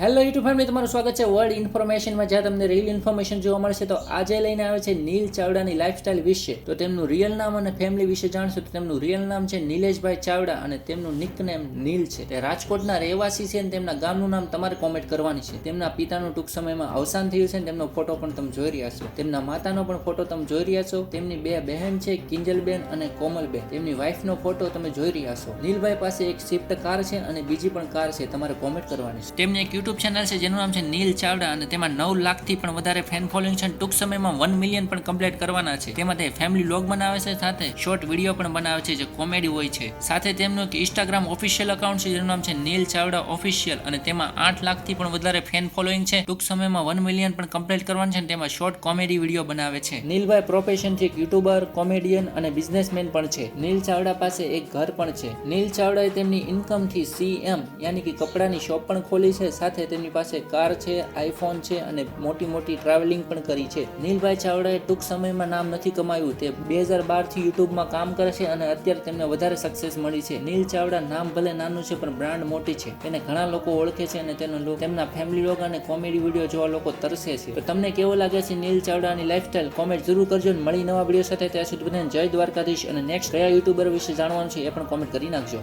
Hello YouTube family તમારું સ્વાગત છે વર્લ્ડ ઇન્ફોર્મેશનમાં જ્યાં તમને રીલ ઇન્ફોર્મેશન જોવા મળશે તો આજે લઈને આવે છે નીલ ચાવડાની લાઇફસ્ટાઇલ વિશે. તો તેમનું રિયલ નામ અને ફેમિલી વિશે જાણશું તો તેમનું રિયલ નામ છે નિલેશભાઈ ચાવડા અને તેમનું નિકનેમ નીલ છે. તે રાજકોટના રહેવાસી છે અને તેમના ગામનું નામ તમારે કોમેન્ટ કરવાની છે. તેમના પિતાનું ટૂંક સમયમાં અવસાન થયું છે અને તેમનો ફોટો પણ તમે જોઈ રહ્યા છો. તેમના માતાનો પણ ફોટો તમે જોઈ રહ્યા છો. તેમની બે બહેન છે, કિંજલબેન અને કોમલબેન. તેમની વાઇફનો ફોટો તમે જોઈ રહ્યા છો. નીલભાઈ પાસે એક સ્વિફ્ટ કાર છે અને બીજી પણ કાર છે. તમારે કોમેન્ટ કરવાની છે. તેમની એક યુટ્યુબ ચેનલ છે, જેનું નામ છે નીલ ચાવડા અને તેમાં નવ લાખથી પણ વધારે ફેન ફોલોઈંગ છે ટૂંક સમયમાં વન મિલિયન પણ કમ્પ્લીટ કરવાના છે. તેમાં તે ફેમિલી લોગ બનાવે છે, સાથે શોર્ટ વીડિયો પણ બનાવે છે, જે કોમેડી હોય છે. સાથે તેમનું એક ઇન્સ્ટાગ્રામ ઓફિશિયલ અકાઉન્ટ છે, જેનું નામ છે નીલ ચાવડા ઓફિશિયલ અને તેમાં આઠ લાખથી પણ વધારે ફેન ફોલોઈંગ છે. ટૂંક સમયમાં વન મિલિયન પણ કમ્પ્લીટ કરવાનું છે તેમાં શોર્ટ કોમેડી વીડિયો બનાવે છે. નીલભાઈ પ્રોફેશનથી એક યુટ્યુબર કોમેડિયન અને બિઝનેસમેન પણ છે. નીલ ચાવડા પાસે એક ઘર પણ છે. નીલ ચાવડાએ તેમની ઇન્કમથી સીએમ યાની કે કપડાની શોપ પણ ખોલી છે. સાથે તેમની પાસે કાર છે, આઈફોન છે અને મોટી મોટી ટ્રાવેલિંગ પણ કરી છે. નીલભાઈ ચાવડાએ ટૂંક સમયમાં નામ નથી કમાયું. તે બે હજાર બારથી યુટ્યુબમાં કામ કરે છે અને અત્યારે તેમને વધારે સક્સેસ મળી છે. નીલ ચાવડા નામ ભલે નાનું છે, પણ બ્રાન્ડ મોટી છે. તેને ઘણા લોકો ઓળખે છે અને તેનો તેમના ફેમિલી લોગ અને કોમેડી વીડિયો જોવા લોકો તરસે છે. તો તમને કેવો લાગે છે નીલ ચાવડાની લાઈફસ્ટાઈલ કોમેન્ટ જરૂર કરજો અને મળી નવા વીડિયો સાથે. ત્યાં સુધી બધાને જય દ્વારકાધીશ અને નેક્સ્ટ કયા યુટ્યુબર વિશે જાણવાનું છે એ પણ કોમેન્ટ કરી નાખજો.